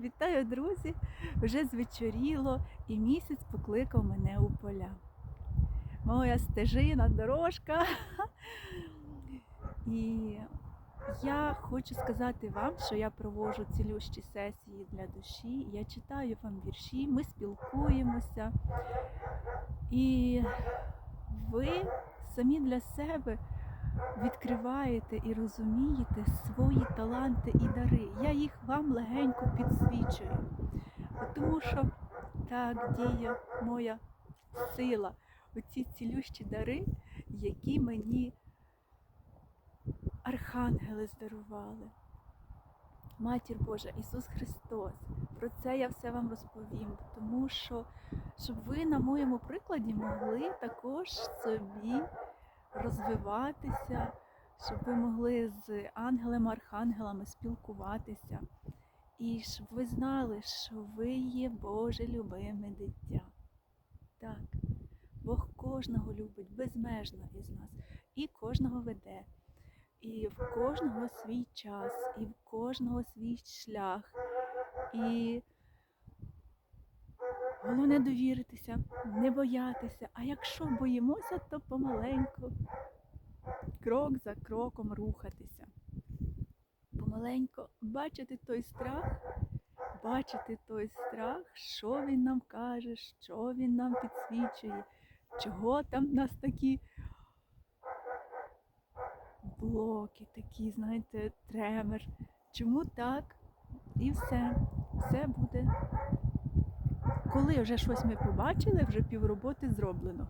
Вітаю, друзі! Вже звечоріло і місяць покликав мене у поля. Моя стежина, дорожка. І я хочу сказати вам, що я проводжу цілющі сесії для душі. Я читаю вам вірші, ми спілкуємося. І ви самі для себе відкриваєте і розумієте свої таланти і дари. Я їх вам легенько підсвічую, тому що так діє моя сила, оці цілющі дари, які мені архангели здарували. Матір Божа, Ісус Христос. Про це я все вам розповім, тому що щоб ви на моєму прикладі могли також собі розвиватися, щоб ви могли з ангелами-архангелами спілкуватися. І щоб ви знали, що ви є Боже любиме дитя. Так, Бог кожного любить безмежно із нас, і кожного веде, і в кожного свій час, і в кожного свій шлях. І головне довіритися, не боятися. А якщо боїмося, то помаленьку, крок за кроком рухатися. Помаленько бачити той страх, бачити той страх, що він нам каже, що він нам підсвічує, чого там в нас такі блоки, такі, знаєте, тремор. Чому так? І все, все буде. Коли вже щось ми побачили, вже півроботи зроблено.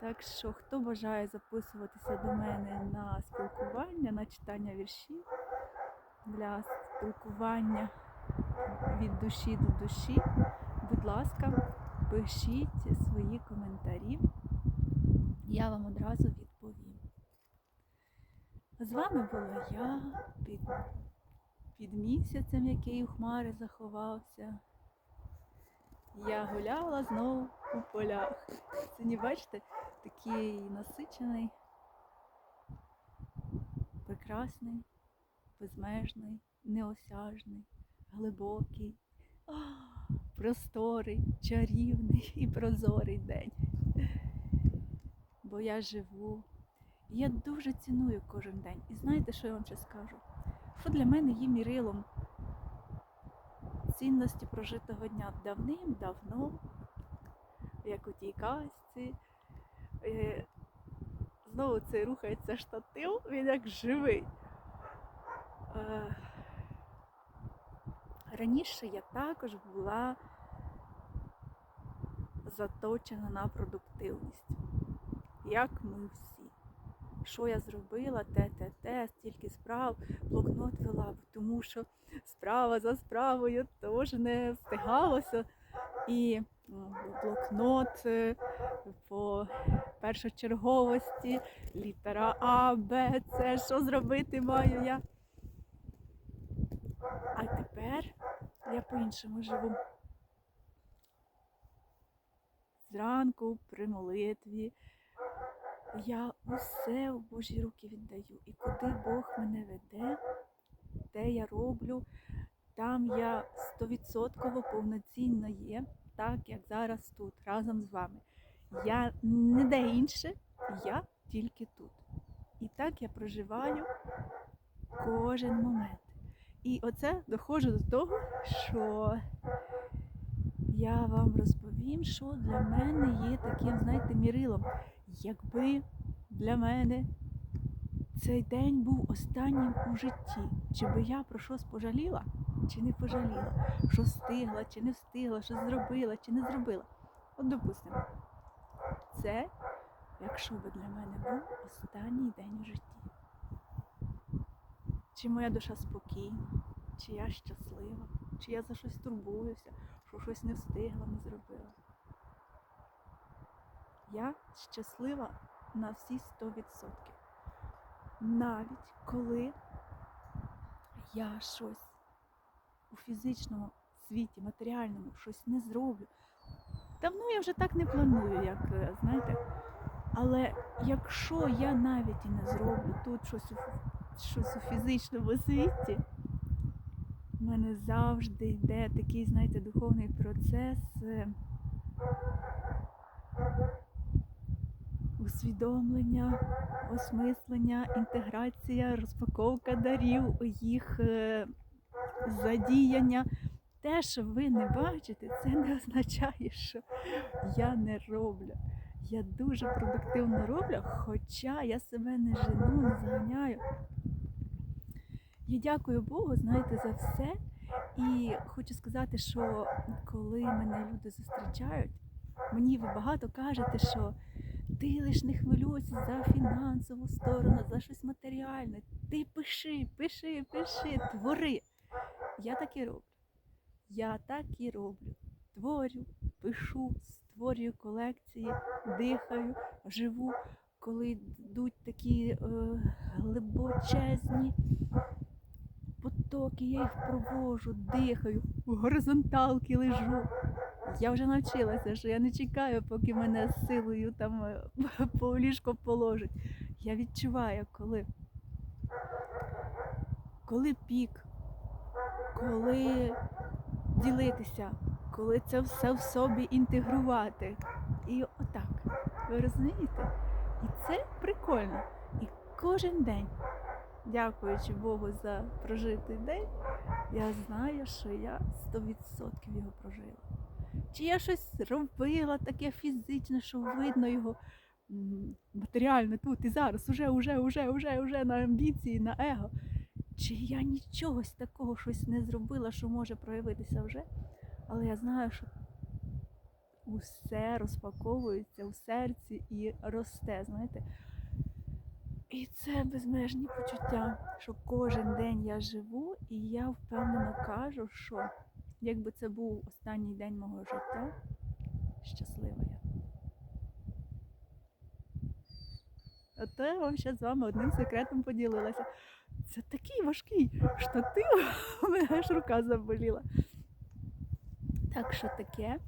Так що, хто бажає записуватися до мене на спілкування, на читання віршів для спілкування від душі до душі, будь ласка, пишіть свої коментарі, я вам одразу відповім. З вами була я під, під місяцем, який у хмари заховався. Я гуляла знову у полях. Сьогодні, бачите, такий насичений, прекрасний, безмежний, неосяжний, глибокий, просторий, чарівний і прозорий день. Бо я живу. Я дуже ціную кожен день. І знаєте, що я вам ще скажу? Що для мене є мірилом цінності прожитого дня давним-давно, як у тій казці. Е, Знову цей рухається штатив, він як живий. Е, Раніше я також була заточена на продуктивність, як ми всі. Що я зробила, те, те, те, стільки справ, блокнот вела, тому що справа за справою теж не встигалося. І блокнот е, по першочерговості, літера А, Б, С, що зробити маю я. А тепер я по-іншому живу. Зранку при молитві я усе в Божі руки віддаю. І куди Бог мене веде, те я роблю. Там я стовідсотково повноцінно є, так як зараз тут, разом з вами. Я не де інше, я тільки тут. І так я проживаю кожен момент. І оце доходжу до того, що я вам розповім, що для мене є таким, знаєте, мірилом. Якби для мене цей день був останнім у житті, чи би я про щось пожаліла, чи не пожаліла, що встигла, чи не встигла, що зробила, чи не зробила. От, допустимо, це, якщо би для мене був останній день у житті. Чи моя душа спокійна, чи я щаслива, чи я за щось турбуюся, що щось не встигла, не зробила. Я щаслива на всі 100%. Навіть коли я щось у фізичному світі, матеріальному, щось не зроблю. Давно я вже так не планую, як е, знаєте. Але якщо я навіть і не зроблю тут щось у, щось у фізичному світі, в мене завжди йде такий, знаєте, духовний процес е, усвідомлення, осмислення, інтеграція, розпаковка дарів, їх е, задіяння. Те, що ви не бачите, це не означає, що я не роблю. Я дуже продуктивно роблю, хоча я себе не жену, не заганяю. Я дякую Богу, знаєте, за все. І хочу сказати, що коли мене люди зустрічають, мені ви багато кажете, що ти лиш не хвилюйся за фінансову сторону, за щось матеріальне. Ти пиши, пиши, пиши, твори. Я так і роблю. Я так і роблю. Творю, пишу, створюю колекції, дихаю, живу, коли йдуть такі е, глибочезні потоки, я їх провожу, дихаю, в горизонталки лежу. Я вже навчилася, що я не чекаю, поки мене з силою там е, по ліжко положить. Я відчуваю, коли, коли пік, коли ділитися, коли це все в собі інтегрувати. І отак. Ви розумієте? І це прикольно. І кожен день, дякуючи Богу за прожитий день, я знаю, що я 100% його прожила. Чи я щось робила таке фізичне, що видно його матеріально тут і зараз, уже, уже, уже, уже, уже на амбіції, на его. Чи я нічогось такого щось не зробила, що може проявитися вже? Але я знаю, що усе розпаковується у серці і росте, знаєте. І це безмежні почуття, що кожен день я живу, і я впевнено кажу, що якби це був останній день мого життя, щаслива я. Ото я вам ще з вами одним секретом поділилася. Це такий важкий штатив, у мене аж рука заболіла. Так що таке?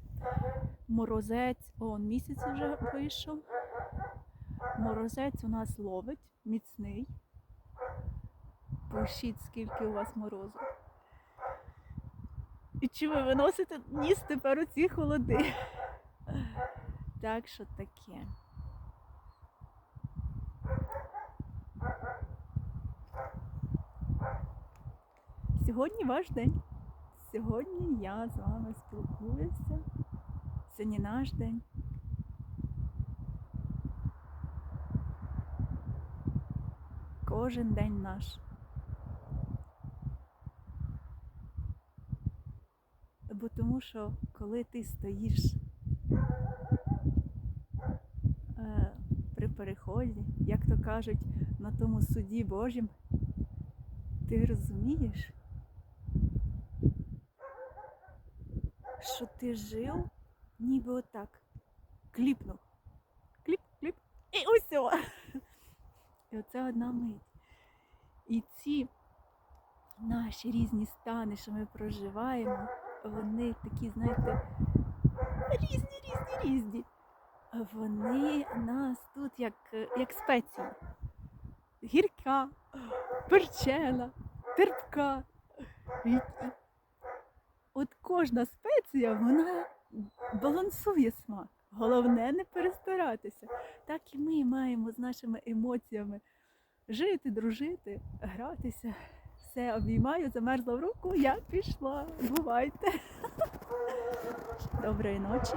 Морозець, о, місяць вже вийшов. Морозець у нас ловить, міцний. Пишіть, скільки у вас морозу. І чи ви виносите ніс тепер у ці холоди? Так що таке. Сьогодні ваш день. Сьогодні я з вами спілкуюся. Сьогодні наш день. Кожен день наш. Бо тому що коли ти стоїш е, при переході, як то кажуть, на тому суді Божім, ти розумієш, що ти жив ніби отак. Кліпнув. Кліп, кліп. І усьо. І оце одна мить. І ці наші різні стани, що ми проживаємо, вони такі, знаєте, різні, різні, різні. Вони нас тут як, як спеції. Гірка, перчена, терпка. От кожна спеція, вона балансує смак. Головне не перестаратися. Так і ми маємо з нашими емоціями жити, дружити, гратися. Все, обіймаю, замерзла в руку, я пішла. Бувайте. Доброї ночі.